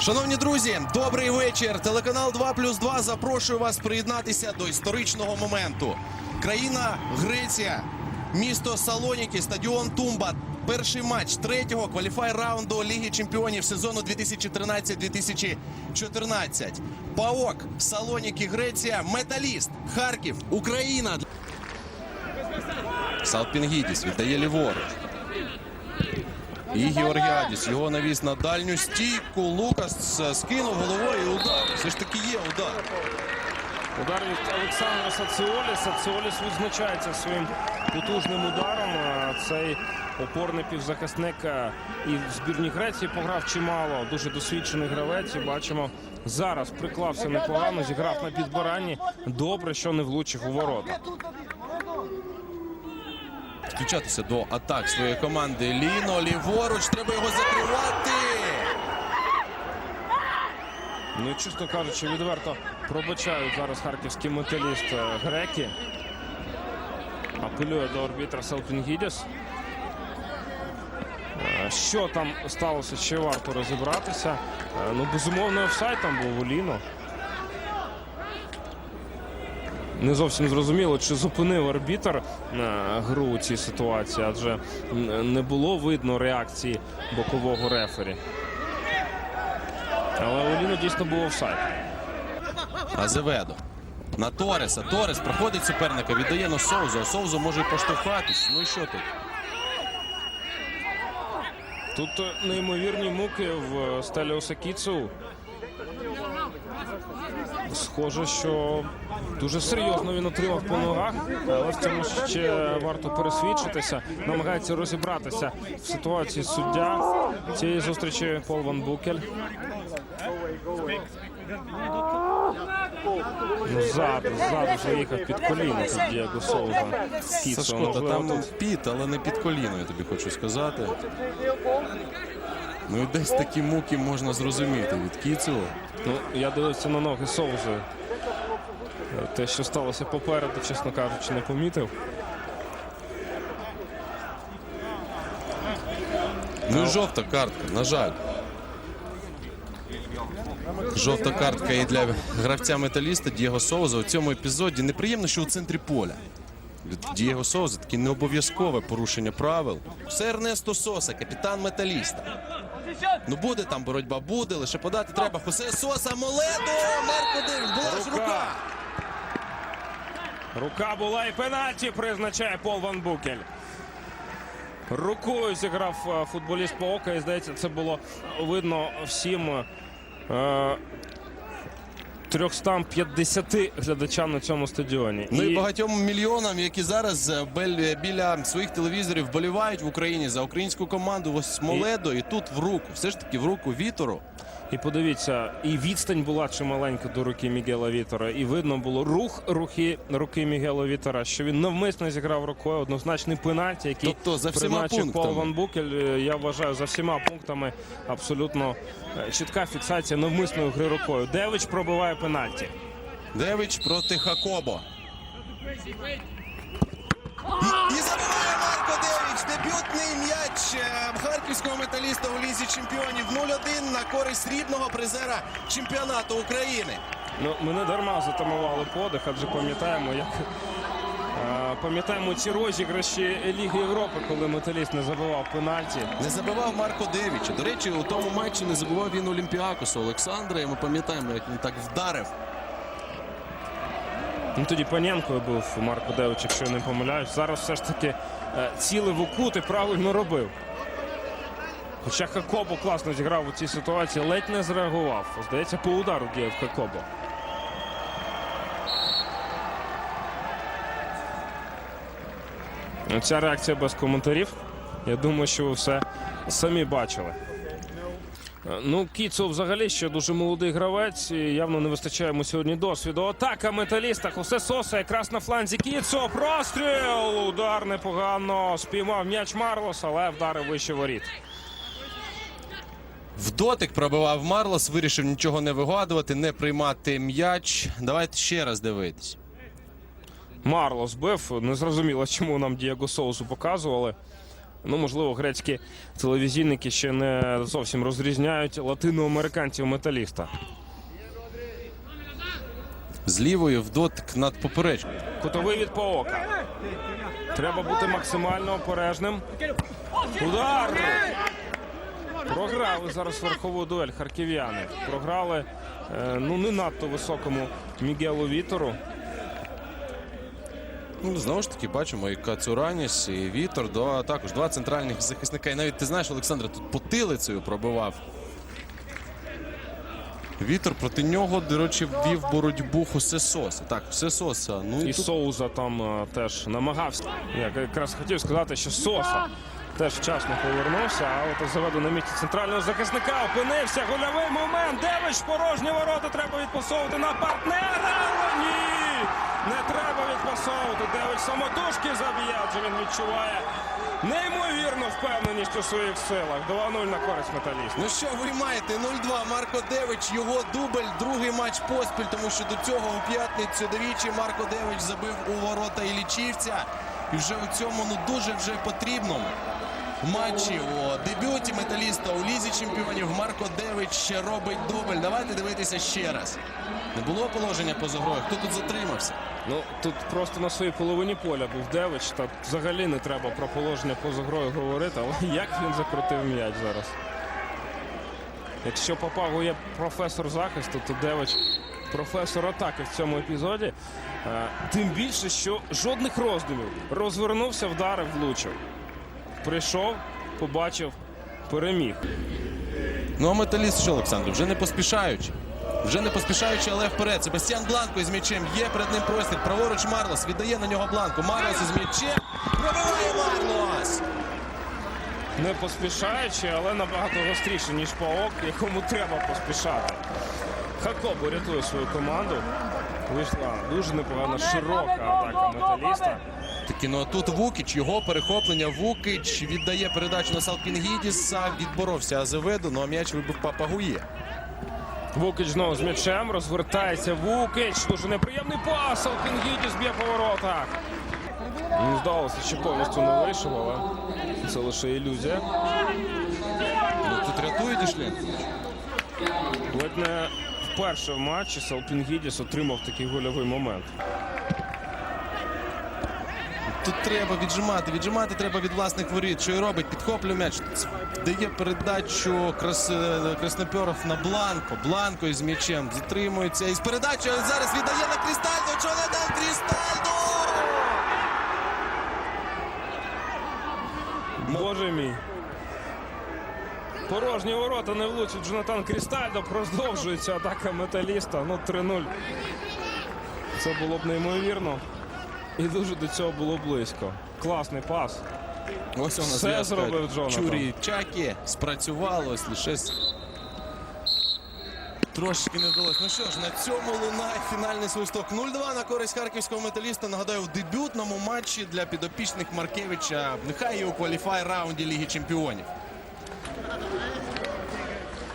Шановні друзі, добрий вечір. Телеканал 2 плюс 2 запрошує вас приєднатися до історичного моменту. Країна Греція, місто Салоніки, стадіон Тумба. Перший матч третього кваліфай раунду Ліги Чемпіонів сезону 2013-2014. ПАОК Салоніки, Греція, Металіст, Харків, Україна. Салпінгідіс віддає ліворуч. І Георгіадіс його навіз на дальню стійку. Лукас е, скинув головою удар. Все ж таки є удар. Удар від Олександра Саціолі. Саціоліс відзначається своїм потужним ударом. Цей опорний півзахисник е, і в збірній Греції пограв чимало. Дуже досвідчений гравець. І бачимо, зараз приклався непогано, зіграв на підбиранні. Добре, що не влучив у ворота. Включатися до атак своєї команди. Ліно ліворуч. Треба його закривати. Ну, чесно кажучи, відверто пробачають зараз харківський металіст греки. Апелює до арбітра Селпінгідіс. Е, Що там сталося, ще варто розібратися. Е, Ну, безумовно, офсайд там був у Ліно. Не зовсім зрозуміло, чи зупинив арбітр е, гру у цій ситуації, адже не було видно реакції бокового рефері. Але у Ліно дійсно був офсайд. Азеведо. На Тореса. Торес проходить суперника, віддає на Соузу. а Соузу може і поштовхатись. Ну і що тут? Тут е, неймовірні муки в е, Стеліоса Кіцу. Схоже, що дуже серйозно він отримав по ногах, але в цьому ще варто пересвідчитися. Намагається розібратися в ситуації суддя цієї зустрічі Пол Ван Букель. Ну, ззаду, ззаду заїхав під коліно тут Дієго Соуза. Кіцу. Сашко, та Можливо, там тут піт, але не під коліно, я тобі хочу сказати. Ну і десь такі муки можна зрозуміти від Кіцева. Ну, я дивився на ноги Соузи. Те, що сталося попереду, чесно кажучи, не помітив. Ну і жовта картка, на жаль. Жовта картка і для гравця металіста Дієго Соуза у цьому епізоді. Неприємно, що у центрі поля. Від Дієго Соуза таке необов'язкове порушення правил. Це Ернесто Соса, капітан металіста. Ну буде там боротьба, буде, лише подати треба. Хосе Соса, Моледо, Марко Дивін, була ж Рука. Рука. Була і пенальті призначає Пол Ван Букель. Рукою зіграв е, футболіст по ока, і здається, це було видно всім е, 350 глядачам на цьому стадіоні. Ну і багатьом мільйонам, які зараз е, біля своїх телевізорів вболівають в Україні за українську команду. Ось Моледо, і тут в руку. Все ж таки в руку Вітору. І подивіться, і відстань була чималенька до руки Мігела Вітера, і видно було рух руки, руки Мігела Вітера, що він навмисно зіграв рукою. Однозначний пенальті, який Тобто за всіма Пол. Ван Букель. Е, Я вважаю за всіма пунктами абсолютно е, чітка фіксація навмисної гри рукою. Девич пробиває пенальті. Девич проти Хакобо. І, і забиває Марко Девич. Дебютний м'яч е, харківського металіста у лізі чемпіонів 0-1 на користь рідного призера чемпіонату України. Ну, ми не дарма затамували подих, адже пам'ятаємо, як пам'ятаємо ці розіграші Ліги Європи, коли металіст не забивав пенальті. Не забивав Марко Девіча. До речі, у тому матчі не забував він Олімпіакосу Олександра. І ми пам'ятаємо, як він так вдарив. Ну тоді Паненко був Марко Девич, якщо я не помиляюсь. Зараз все ж таки е, цілив у кут і правильно робив. Хоча Хакобо класно зіграв у цій ситуації, ледь не зреагував. Здається, по удару діяв Хакобо. Ця реакція без коментарів. Я думаю, що ви все самі бачили. Е, Ну, Кіцо взагалі ще дуже молодий гравець. і Явно не вистачає йому сьогодні досвіду. Атака металіста. Хосе Соса якраз на фланзі. Кіцо. Простріл. Удар непогано. Спіймав м'яч Марлос, але вдарив вище воріт. В дотик пробивав Марлос, вирішив нічого не вигадувати, не приймати м'яч. Давайте ще раз дивитись. Марлос бив. Незрозуміло, чому нам Дієго Соусу показували. Ну, можливо, грецькі телевізійники ще не зовсім розрізняють латиноамериканців металіста. З лівою в дотик над поперечкою. Кутовий від Паока. Треба бути максимально обережним. Удар! Програли зараз верхову дуель харків'яни. Програли е, ну не надто високому Мігелу Вітору. Ну, знову ж таки, бачимо і Кацураніс, і Вітор, два, також два центральних захисника. І навіть ти знаєш, Олександр тут потилицею пробивав. Вітер проти нього, до речі, ввів боротьбу Хосе Соса. Так, Хосе Соса. Ну і І тут Соуза там е, теж намагався. Я якраз хотів сказати, що Соса теж вчасно повернувся, а от заведу на місці центрального захисника. Опинився гольовий момент. Девич порожні ворота. Треба відпасовувати на партнера. Ні! Не треба відпасовувати. Девич самотужки заб'є, адже він відчуває неймовірну впевненість у своїх силах. 2-0 на користь металіста. Ну що ви маєте? 0-2. Марко Девич, його дубль, другий матч поспіль, тому що до цього у п'ятницю двічі Марко Девич забив у ворота Ілічівця. І вже у цьому ну дуже вже потрібному матчі у дебюті металіста у лізі чемпіонів Марко Девич ще робить дубль. Давайте дивитися ще раз. Не було положення поза грою. Хто тут затримався? Ну тут просто на своїй половині поля був Девич. Та взагалі не треба про положення поза грою говорити, але як він закрутив м'яч зараз. Якщо Папагу професор захисту, то Девич професор атаки в цьому епізоді. Е, Тим більше, що жодних роздумів. Розвернувся, вдарив, влучив. Прийшов, побачив, переміг. Ну а металіст що, Олександр, вже не поспішаючи. Вже не поспішаючи, але вперед. Себастьян Бланко із м'ячем. Є перед ним простір. Праворуч Марлос. Віддає на нього Бланко. Марлос із м'ячем. Пробиває Марлос. Не поспішаючи, але набагато гостріше, ніж Паок, якому треба поспішати. Хакобу рятує свою команду. Вийшла дуже непогана широка атака металіста. Таки, ну а тут Вукіч, його перехоплення. Вукіч віддає передачу на Салпінгідіса. Відборовся Азеведу, ну а м'яч вибив Папагує. Вукич знову з м'ячем. Розвертається Вукич. Дуже неприємний пас. Алкінгідіс б'є по воротах. Мені здалося, що повністю не вийшов, але це лише ілюзія. Ну тут рятує Дішлін. Ледь не вперше в матчі Салпінгідіс отримав такий гольовий момент. Тут треба віджимати. Віджимати треба від власних воріт. Що і робить? Підхоплює м'яч. Дає передачу Крас... е, Краснопьоров на Бланко. Бланко із м'ячем затримується. Із передачею зараз віддає на не дав Крістальдо? Боже мій. Порожні ворота не влучить Джонатан Крістальдо. Продовжується атака металіста. Ну, 3-0. Це було б неймовірно. І дуже до цього було близько. Класний пас. Ось у нас Все зробив Джонатан. Чурі Чакі спрацювало, ось лише трошки не вдалося. Ну що ж, на цьому лунає фінальний свисток 0-2 на користь харківського металіста. Нагадаю, в дебютному матчі для підопічних Маркевича. Нехай і у кваліфай раунді Ліги Чемпіонів.